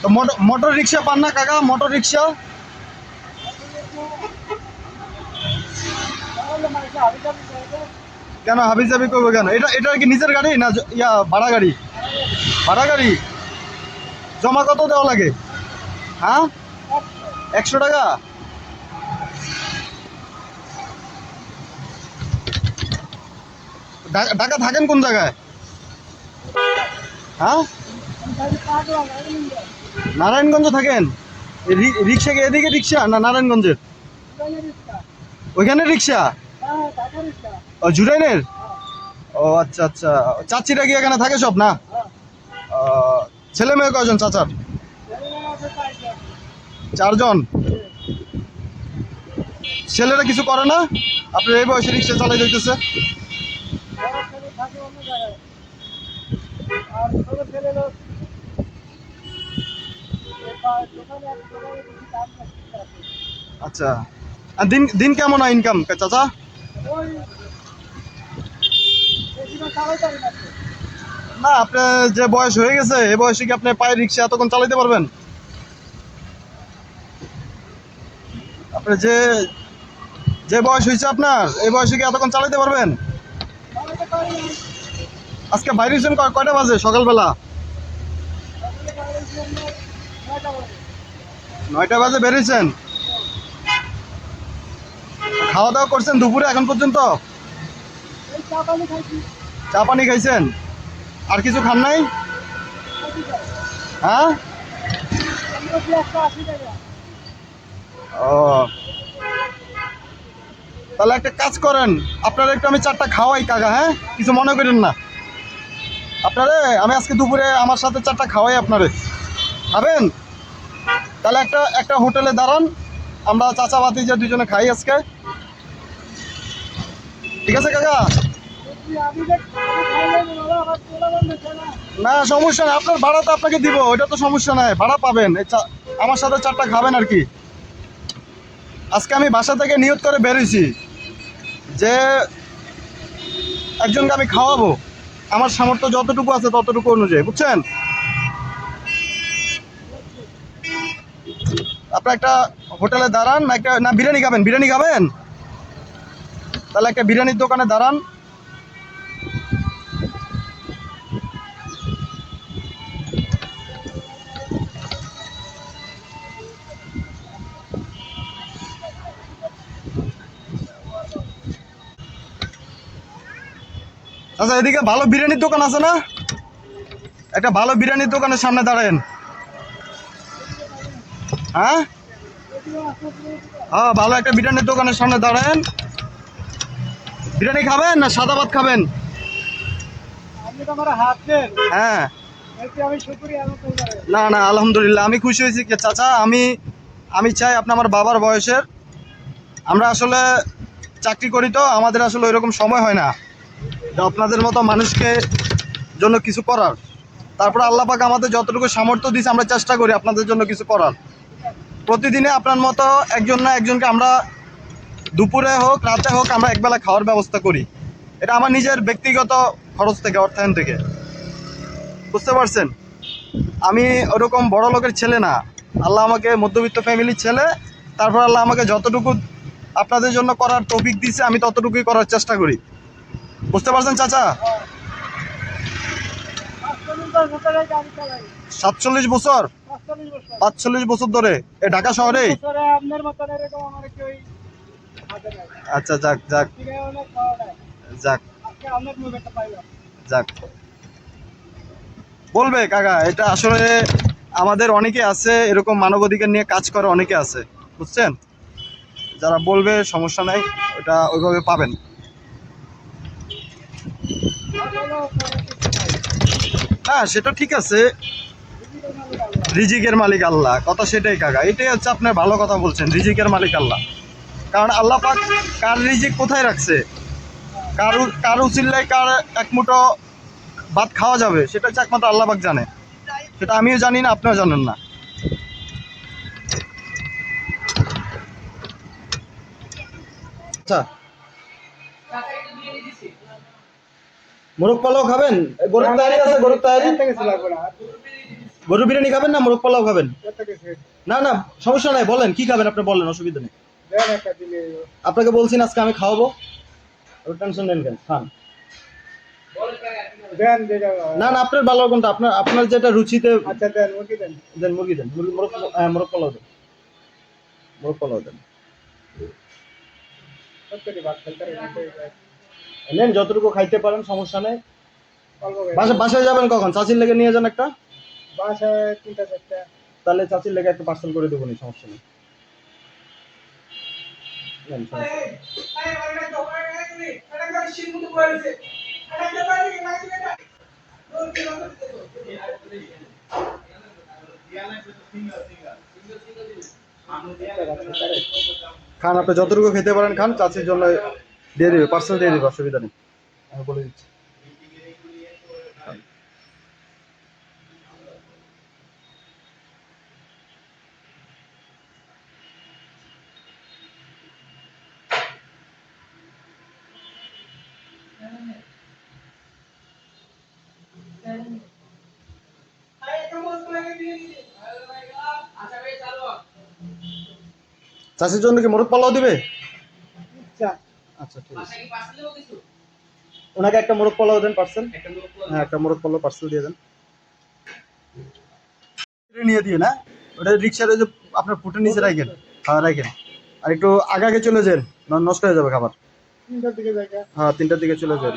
তো মোটর রিক্সা পান না কাকা? মোটর রিক্সা? কেন হাবি জাবি করব কেন? এটা এটা কি নিজের গাড়ি না ইয়া, ভাড়া গাড়ি? ভাড়া গাড়ি? জমা কত দেওয়া লাগে? হ্যাঁ? একশো টাকা? ঢাকা থাকেন কোন জায়গায়? হ্যাঁ? নারায়ণগঞ্জ থাকেন? রিক্সা কি এদিকে রিক্সা না নারায়ণগঞ্জের? ওইখানে রিক্সা? ও, জুরাইনের? ও আচ্ছা আচ্ছা। চাচিরা কি এখানে থাকে সব, না? ছেলে মেয়ে কয়জন চাচার? চারজন? ছেলেরা কিছু করে না? আপনার এই বয়সে রিক্সা চালাই যাইতেছে? আচ্ছা। আর দিন দিন কেমন হয় ইনকাম চাচা? না, আপনার যে বয়স হয়ে গেছে এই বয়সে কি আপনি পায়ে রিক্সা এতক্ষণ চালাতে পারবেন? আপনার যে যে বয়স হয়েছে আপনার এই বয়সে কি এতক্ষণ চালাতে পারবেন? আজকে বাইরে কয়টা বাজে সকালবেলা? নয়টা বাজে বেরিয়েছেন? খাওয়া দাওয়া করছেন দুপুরে, এখন পর্যন্ত? চা পানি খাইছেন? আর কিছু খান নাই? হ্যাঁ? ও। তাহলে একটা কাজ করেন, আপনারা একটু আমি চারটা খাওয়াই, কাকা হ্যাঁ? কিছু মনে করেন না। আপনারে, আমি আজকে দুপুরে আমার সাথে চারটা খাওয়াই আপনারে। খাবেন? তাহলে একটা একটা হোটেলে দাঁড়ান। আমরা চাচা বাতি যে দুজনে খাই আজকে। ঠিক আছে, কাকা? না, সমস্যা নেই। আপনার ভাড়া তো আপনাকে দিব, ওইটা তো সমস্যা নাই। ভাড়া পাবেন। আমার সাথে চারটা খাবেন আর কি। আজকে আমি বাসা থেকে নিয়ত করে বেরিয়েছি। যে একজনকে আমি খাওয়াবো। আমার সামর্থ্য যতটুকু আছে ততটুকু অনুযায়ী, বুঝছেন? আপনার একটা হোটেলে দাঁড়ান, একটা, না বিরিয়ানি খাবেন বিরিয়ানি খাবেন? তাহলে একটা বিরিয়ানির দোকানে দাঁড়ান। আচ্ছা এদিকে ভালো বিরিয়ানির দোকান আছে না? একটা ভালো বিরিয়ানির দোকানের সামনে দাঁড়ান হ্যাঁ? হ্যাঁ ভালো একটা বিরিয়ানির দোকানের সামনে দাঁড়ান। বিরিয়ানি খাবেন না সাদা ভাত খাবেন? হ্যাঁ। না না আলহামদুলিল্লাহ আমি খুশি হয়েছি। চাচা আমি আমি চাই আপনি আমার বাবার বয়সের। আমরা আসলে চাকরি করি তো আমাদের আসলে ওইরকম সময় হয় না। আপনাদের মতো মানুষকে জন্য কিছু করার। তারপরে আল্লাহ পাক আমাদের যতটুকু সামর্থ্য দিয়েছে আমরা চেষ্টা করি আপনাদের জন্য কিছু করার। প্রতিদিনে আপনার মতো একজন না একজনকে আমরা দুপুরে হোক, রাতে হোক, আমরা একবেলা খাওয়ার ব্যবস্থা করি। এটা আমার নিজের ব্যক্তিগত খরচ থেকে, অর্থায়ন থেকে। বুঝতে পারছেন? আমি ওরকম বড় লোকের ছেলে না। আল্লাহ আমাকে মধ্যবিত্ত ফ্যামিলির ছেলে। তারপর আল্লাহ আমাকে যতটুকু আপনাদের জন্য করার টপিক দিচ্ছে আমি ততটুকুই করার চেষ্টা করি। বুঝতে পারছেন, চাচা পাঁচচল্লিশ বছর ধরে গাড়ি চালাই সাতচল্লিশ বছর? পাঁচচল্লিশ বছর ধরে? এ ঢাকা নাই আচ্ছা যাক যাক। যাক। যাক। বলবে কাকা এটা আসলে আমাদের অনেকে আছে এরকম মানবাধিকার নিয়ে কাজ করে অনেকে আছে বুঝছেন? যারা বলবে সমস্যা নাই ওটা ওইভাবে পাবেন। হ্যাঁ সেটা ঠিক আছে। রিজিকের মালিক আল্লাহ, কথা সেটাই কাকা। এটাই হচ্ছে আপনার ভালো কথা বলছেন, রিজিকের মালিক আল্লাহ। কারণ আল্লাহ পাক কার রিজিক কোথায় রাখছে? কার কার উচিল্লায় কার এক মুঠো ভাত খাওয়া যাবে, সেটা হচ্ছে একমাত্র আল্লাহ পাক জানে। সেটা আমিও জানি না, আপনিও জানেন না। আচ্ছা মোরগ পোলাও খাবেন? গরুর তৈরি আছে গরুর তৈরি? থেকে লাগবে না। গরু বিরিয়ানি খাবেন না মোরগ পোলাও খাবেন? না। না সমস্যা নাই বলেন কি খাবেন আপনি বলেন অসুবিধা নেই। আপনাকে বলছি না আজকে আমি খাওয়াবো। টেনশন নেন কেন খান। না না আপনার ভালো কোনটা? আপনার আপনার যেটা রুচিতে আচ্ছা দেন মুরগি দেন। হ্যাঁ মোরগ পোলাও দেন। মোরগ পোলাও দেন। নেন যতটুকু খাইতে পারেন সমস্যা নেই। বাসা বাসায় যাবেন কখন? চাচির লেগে নিয়ে যান একটা? বাসায় তিনটা চারটা। তাহলে চাচির লেগে একটা পার্সেল করে দেবো নি সমস্যা নেই। সমস্যা নেই। খান আপনি যতটুকু খেতে পারেন খান চাচির জন্য দিয়ে দিবে পার্সেল দিয়ে দিবে অসুবিধা নেই। আমি বলে দিচ্ছি। চাচির জন্য কি মোরগ পোলাও দিবে? আচ্ছা আচ্ছা ঠিক আছে। ওনাকে একটা মোরগ পোলাও দেন পার্সেল হ্যাঁ একটা মোরগ পোলাও পার্সেল দিয়ে দেন। নিয়ে দিয়ে না। ওটা রিক্সার যে আপনার ফুটের নিচে রাখেন। হ্যাঁ রাখেন। আর একটু আগে আগে চলে যান ন- নষ্ট হয়ে যাবে খাবার। তিনটার দিকে হ্যাঁ তিনটার দিকে চলে যান।